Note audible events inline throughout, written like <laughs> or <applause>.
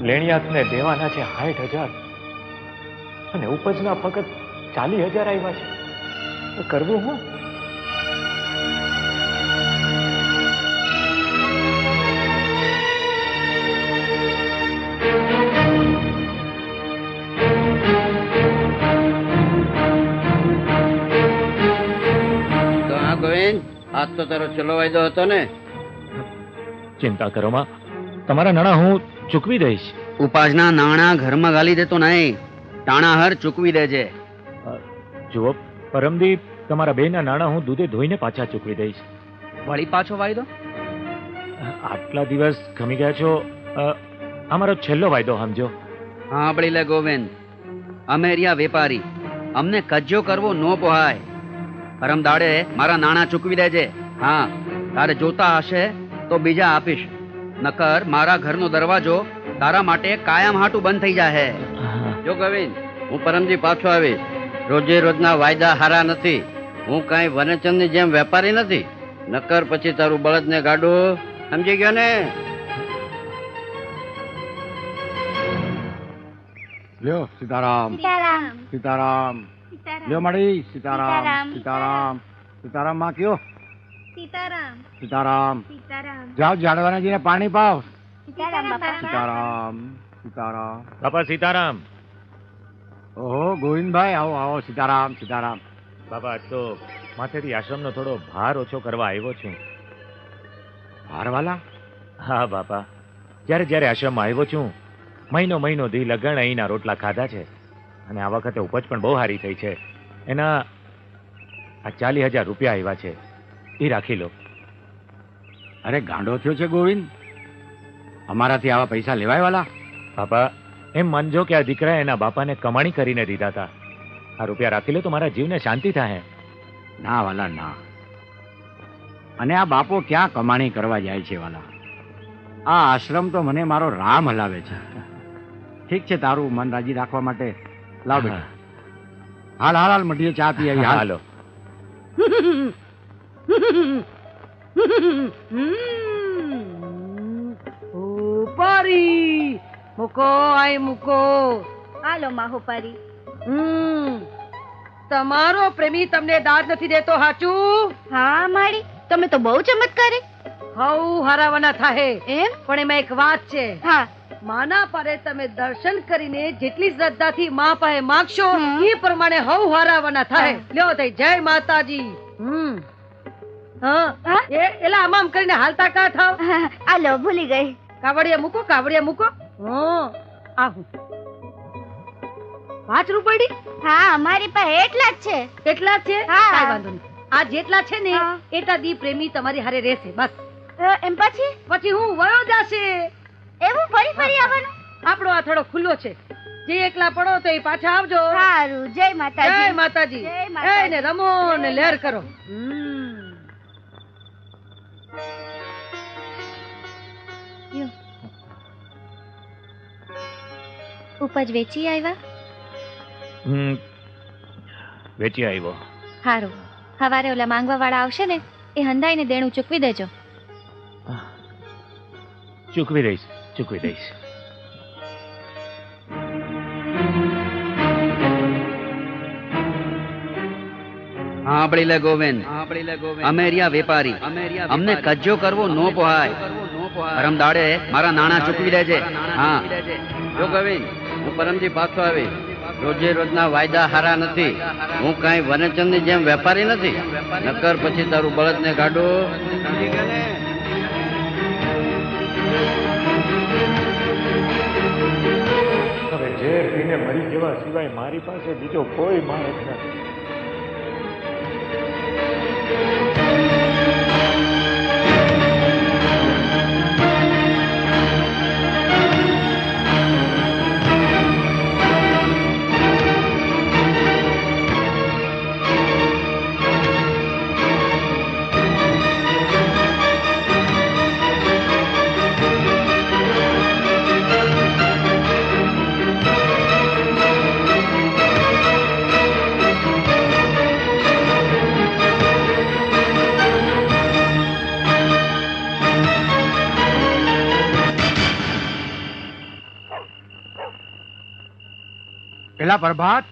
લેણિયાતને દેવાના છે સાઠ હજાર. અને ઉપજના ફક્ત ચાલીસ હજાર આવ્યા છે. તો કરવું હું? તો હા ગોવિંદ આજ તો તારો છેલ્લો વાયદો હતો ને. ચિંતા કરો માં. તમારા નાણાં હું ચૂકવી દઈશ. ઉપાસના નાણાં ઘરમાં ગાલી દેતો નહીં. ટાણાહર ચૂકવી દેજે. જુઓ પરમદીપ તમારા બેના નાણાં હું દૂધે ધોઈને પાછા ચૂકવી દઈશ. વળી પાછો વાયદો? આટલા દિવસ ખમી ગયા છો. અમારો છેલ્લો વાયદો સમજો. સાંભળી લે ગોવિંદ. અમે રહ્યા વેપારી. અમને કજ્જો કરવો નો પોહાય. પરમ દાડે મારા નાણાં ચૂકવી દેજે. હા તારે જોતા હશે તો બીજા આપીશ. નકર મારા ઘરનો દરવાજો તારા માટે કાયમ હાટું બંધ થઈ જાહે. જો ગવિંદ હું પરમજી પાછો આવીશ. રોજે રોજના વાયદા હારા નથી. હું કાંઈ વનચંદની જેમ વેપારી નથી. નકર પછી તારું બળદને ગાડું. સમજી ગયો ને? લ્યો સીતારામ. સીતારામ. સીતારામ. લ્યો મળી સીતારામ. સીતારામ. સીતારામમાં કયો? સીતારામ. સીતારામ. સીતારામ. જાઓ ઝાડવાનાજીને પાણી પાવ. સીતારામ બાપા. સીતારામ સીતારામ. બાપા સીતારામ. ઓહો ગોવિંદભાઈ આવો આવો સીતારામ સીતારામ. બાપા આજ તો માથેથી આશ્રમનો થોડો ભાર ઓછો કરવા આવ્યો છું. ભારવાલા? હા બાપા. જ્યારે જ્યારે આશ્રમમાં આવ્યો છું મહિનો મહિનો દી લગણ અહીંના રોટલા ખાધા છે. અને આ વખતે ઉપજ પણ બહુ સારી થઈ છે. એના આ ચાલીસ હજાર રૂપિયા આવ્યા છે. એ રાખી લો. અરે ગાંડો થયો છે ગોવિંદ? અમારાથી આવા પૈસા લેવાય વાલા? બાપા એમ માનજો કે આ દીકરા એના બાપાને કમાણી કરીને દીધા હતા. આ રૂપિયા રાખી લે તો મારા જીવને શાંતિ થાય ના વાલા ના. અને આ બાપો ક્યાં કમાણી કરવા જાય છે વાલા? આ આશ્રમ તો મને મારો રામ હલાવે છે. ઠીક છે તારું મન રાજી રાખવા માટે. લાવ બેટા. હાલ હાલ હાલ મઢીએ ચા પી આવી હાલો. <laughs> ઉપારી. મૂકો આય મૂકો. હાલો માહોપારી હમ. તમારો પ્રેમી તમને દાદ નથી દેતો હાચું? હા માડી તમે તો બહુ ચમત્કારી. હવ હરાવાના થાહે. એમ? પણ એમાં એક વાત છે. હા. માના પારે તમે દર્શન કરીને જેટલી શ્રદ્ધાથી મા પાસે માગશો એ પ્રમાણે હવ હરાવાના થાય લ્યો થઈ જય માતાજી. હમ. એલા આમ આમ કરીને હાલતા કા થાવ? આ લો ભૂલી ગઈ. કાવડિયા મૂકો કાવડિયા મૂકો. હા આહું પાંચ રૂપડી હા અમારી પાસે એટલા જ છે. કેટલા છે? હા. વાંધો નહીં. આ જેટલા છે ને એટલા દી પ્રેમી તમારી હારે રહેશે બસ. એમ પછી? પછી હું વયો જાશે. એવું ફરી ફરી આવવાનું? આપણો આ થોડો ખુલ્લો છે. જે એકલા પડો તો એ પાછા આવજો. સારું જય જય માતાજી. માતાજી જય માતાજી. ને રમો ને લહેર કરો. હમ. ઉપજ વેચી આવ્યા હમ વેચી આવ્યો સારું હવારે ઓલા માંગવા વાળા આવશે ને એ હંધાઈને દેણું ચૂકવી દેજો. ચૂકવી દઈશ ચૂકવી દઈશ. સાંભળી લે ગોવિંદ. અમે રહ્યા વેપારી. અમને કજ્જો કરવો નો પોહાય પરમ દાડે મારા નાણાં ચૂકવી દેજે. હા. જો ગોવિંદ પરમજી પાછો આવે. રોજે રોજના વાયદા હારા નથી. હું કાંઈ વનચંદની જેમ વેપારી નથી. નકર પછી તારું બળદને ગાડું? હવે મરી જવા સિવાય મારી પાસે બીજો કોઈ માણસ નથી. પેલા પ્રભાત.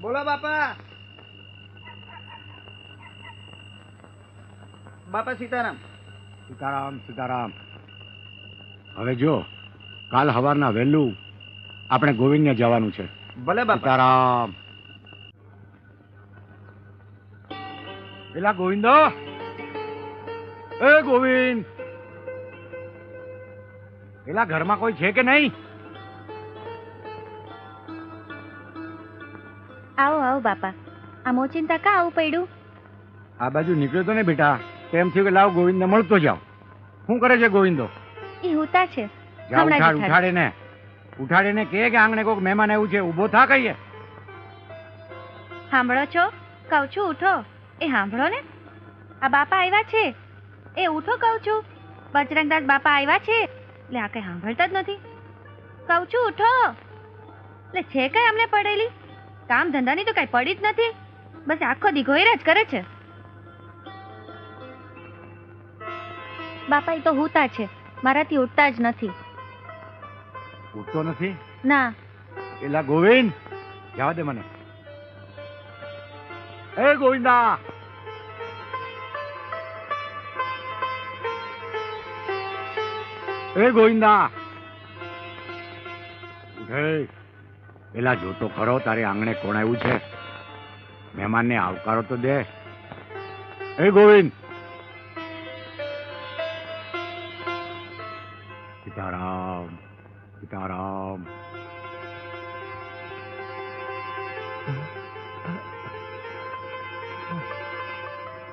બોલો બાપા. બાપા સીતારામ. સીતારામ સીતારામ. હવે જો કાલ સવારના વહેલું આપણે ગોવિંદને જવાનું છે. ભલે સીતારામ. પેલા ગોવિંદ. એ ગોવિંદ. પેલા ઘરમાં કોઈ છે કે નહીં? આવો આવો બાપા. આ મોચિંતા કા આવું પડ્યું? આ બાજુ નીકળ્યો તો ને બેટા. તેમ થયું કે લાવ ગોવિંદને મળતો જાવ શું કરે છે ગોવિંદો? એ હુતા છે. જા હમણાં જ ઉઠાડ ઉઠાડ. ઉઠાડે ને ઉઠાડે ને કે કે આંગણે કોક મહેમાન આવ્યું છે? ઊભો થા કહીએ. સાંભળો છો? કહું છું ઉઠો. એ સાંભળો ને. આ બાપા આવ્યા છે. એ ઉઠો કહું છું. બજરંગદાસ બાપા આવ્યા છે. એટલે આ કઈ સાંભળતા જ નથી. કહું છું ઉઠો. એટલે છે કઈ અમને પડેલી. કામ ધંધાની તો કઈ પડી જ નથી. બસ આખો દી જ કરે છે. બાપા એ તો હુતા છે. મારાથી ઉઠતા જ નથી. ઉઠતો નથી? ના. એલા ગોવિંદ જવા દે મને. એ ગોવિંદા! એ ગોવિંદા! ઉઠે. એલા જોતો ખરો તારે આંગણે કોણ આવ્યું છે. મહેમાનને આવકારો તો દે. એ ગોવિંદ! સીતારામ સીતારામ.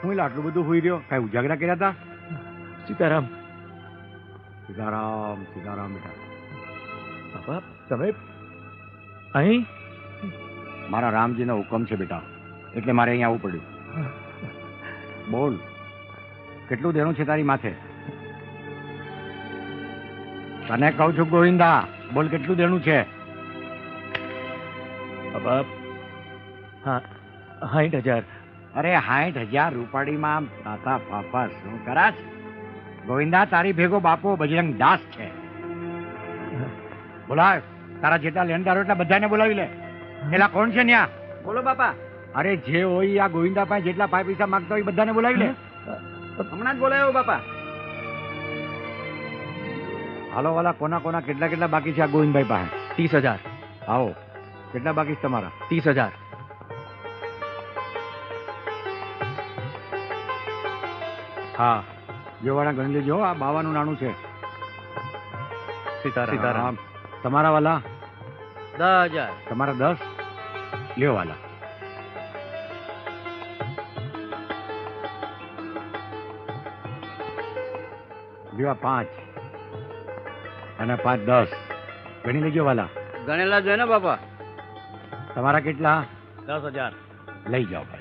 હું એટલે આટલું બધું હોઈ રહ્યો? કઈ ઉજાગરા કર્યા હતા સીતારામ. સીતારામ સીતારામ બેટા. બાપા તમે અહીં? મારા રામજીનો હુકમ છે બેટા. એટલે મારે અહીં આવવું પડ્યું. બોલ કેટલું દેણું છે તારી માથે? તને કહું છું ગોવિંદા બોલ કેટલું દેણું છે? બાપા હા સાઠ હજાર. અરે સાઠ હજાર રૂપાડીમાં તાતા પાપા શું કરાશ? ગોવિંદા તારી ભેગો બાપો બજરંગ દાસ છે. બોલાવ તારા જેટલા લેણદારો એટલા બધાને બોલાવી લે. પેલા કોણ છે ન્યા? બોલો બાપા. અરે જે હોય આ ગોવિંદા પાસે જેટલા પાંચ પૈસા માંગતા હોય બધાને બોલાવી લે. હમણાં જ બોલાયો બાપા. હાલો વાલા કોના કોના કેટલા કેટલા બાકી છે આ ગોવિંદભાઈ પાસે? ત્રીસ હજાર. આવો. કેટલા બાકી છે તમારા? ત્રીસ હજાર. હા. જોવાના ગણી લેજો આ બાવાનું નાણું છે. સીતારામ. તમારા વાલા? દસ હજાર. તમારા દસ? લ્યો વાલા. લ્યો પાંચ. અને પાંચ દસ. ગણી લેજો વાલા. ગણેલા જોઈએ ને બાપા? તમારા કેટલા? દસ હજાર. લઈ જાઓ ભાઈ.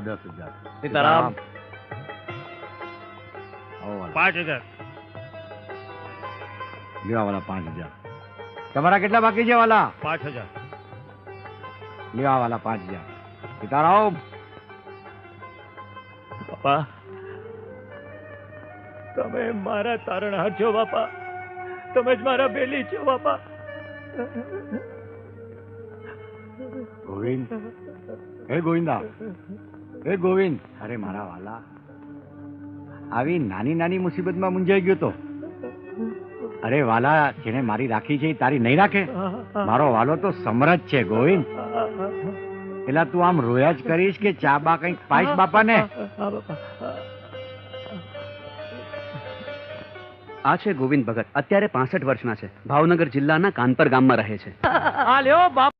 દસ હજાર. સીતારામ. પાંચ હજાર. લેવા વાલા પાંચ હજાર. તમારા કેટલા બાકી છે વાલા? પાંચ હજાર. લેવા વાલા પાંચ હજાર. સીતારામ બાપા તમે મારા તારણહાર છો બાપા. તમે જ મારા બેલી છો બાપા. ગોવિંદ. હે ગોવિંદા. હે ગોવિંદ. અરે મારા વાલા આવી નાની નાની મુસીબતમાં મુંજાઈ ગયો તો? અરે વાલા જેને મારી રાખી છે તારી નહીં રાખે? મારો વાલો તો સમરજ છે ગોવિંદ. પેલા તું આમ રોયા જ કરીશ કે ચા બા કંઈક પાઈશ બાપાને? આ છે ગોવિંદ ભગત. અત્યારે પાસઠ વર્ષના છે. ભાવનગર જિલ્લાના કાનપર ગામમાં રહે છે. આ લ્યો બાપ.